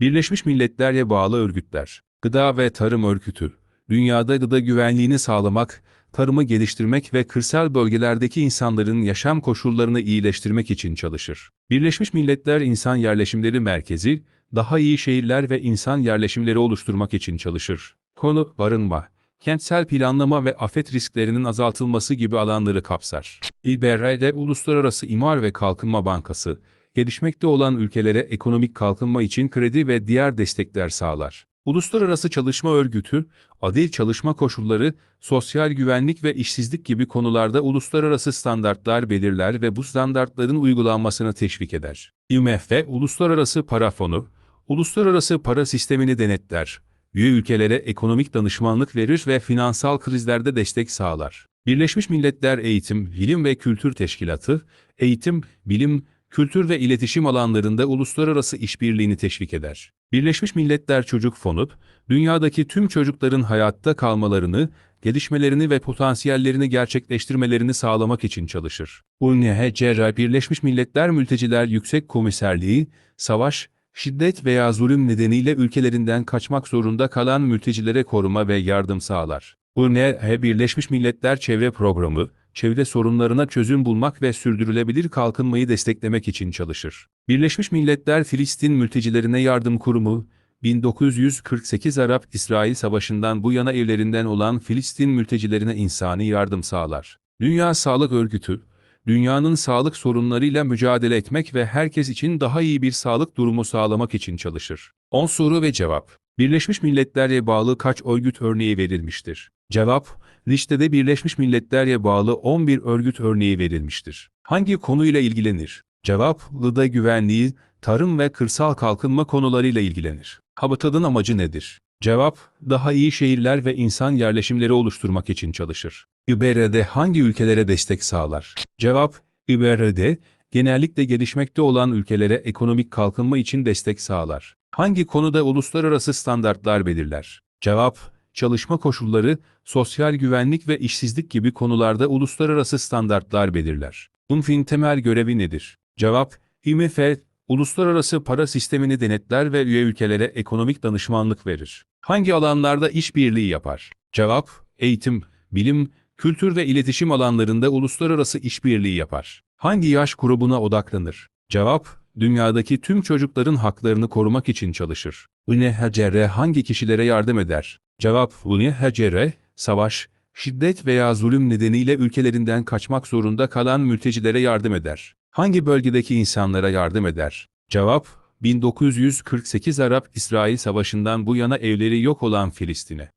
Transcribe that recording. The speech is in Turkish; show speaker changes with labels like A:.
A: Birleşmiş Milletler'e bağlı örgütler, Gıda ve Tarım Örgütü, dünyada gıda güvenliğini sağlamak, tarımı geliştirmek ve kırsal bölgelerdeki insanların yaşam koşullarını iyileştirmek için çalışır. Birleşmiş Milletler İnsan Yerleşimleri Merkezi, daha iyi şehirler ve insan yerleşimleri oluşturmak için çalışır. Konu, barınma, kentsel planlama ve afet risklerinin azaltılması gibi alanları kapsar. İBRD Uluslararası İmar ve Kalkınma Bankası, gelişmekte olan ülkelere ekonomik kalkınma için kredi ve diğer destekler sağlar. Uluslararası Çalışma Örgütü, adil çalışma koşulları, sosyal güvenlik ve işsizlik gibi konularda uluslararası standartlar belirler ve bu standartların uygulanmasını teşvik eder. IMF, Uluslararası Para Fonu, uluslararası para sistemini denetler, üye ülkelere ekonomik danışmanlık verir ve finansal krizlerde destek sağlar. Birleşmiş Milletler Eğitim, Bilim ve Kültür Teşkilatı, eğitim, bilim, kültür ve iletişim alanlarında uluslararası işbirliğini teşvik eder. Birleşmiş Milletler Çocuk Fonu, dünyadaki tüm çocukların hayatta kalmalarını, gelişmelerini ve potansiyellerini gerçekleştirmelerini sağlamak için çalışır. UNHCR Birleşmiş Milletler Mülteciler Yüksek Komiserliği, savaş, şiddet veya zulüm nedeniyle ülkelerinden kaçmak zorunda kalan mültecilere koruma ve yardım sağlar. UNH Birleşmiş Milletler Çevre Programı, çevre sorunlarına çözüm bulmak ve sürdürülebilir kalkınmayı desteklemek için çalışır. Birleşmiş Milletler Filistin Mültecilerine Yardım Kurumu, 1948 Arap-İsrail Savaşı'ndan bu yana evlerinden olan Filistin mültecilerine insani yardım sağlar. Dünya Sağlık Örgütü, dünyanın sağlık sorunlarıyla mücadele etmek ve herkes için daha iyi bir sağlık durumu sağlamak için çalışır. 10 soru ve cevap. Birleşmiş Milletler'e bağlı kaç örgüt örneği verilmiştir? Cevap, listede Birleşmiş Milletler'e bağlı 11 örgüt örneği verilmiştir. Hangi konuyla ilgilenir? Cevap, gıda güvenliği, tarım ve kırsal kalkınma konularıyla ilgilenir. Habitat'ın amacı nedir? Cevap, daha iyi şehirler ve insan yerleşimleri oluşturmak için çalışır. İBRD hangi ülkelere destek sağlar? Cevap, İBRD, genellikle gelişmekte olan ülkelere ekonomik kalkınma için destek sağlar. Hangi konuda uluslararası standartlar belirler? Cevap, çalışma koşulları, sosyal güvenlik ve işsizlik gibi konularda uluslararası standartlar belirler. UNFI'nin temel görevi nedir? Cevap, IMF, uluslararası para sistemini denetler ve üye ülkelere ekonomik danışmanlık verir. Hangi alanlarda işbirliği yapar? Cevap, eğitim, bilim, kültür ve iletişim alanlarında uluslararası işbirliği yapar. Hangi yaş grubuna odaklanır? Cevap, dünyadaki tüm çocukların haklarını korumak için çalışır. UNHCR hangi kişilere yardım eder? Cevap, UNHCR, savaş, şiddet veya zulüm nedeniyle ülkelerinden kaçmak zorunda kalan mültecilere yardım eder. Hangi bölgedeki insanlara yardım eder? Cevap, 1948 Arap-İsrail Savaşı'ndan bu yana evleri yok olan Filistin'e.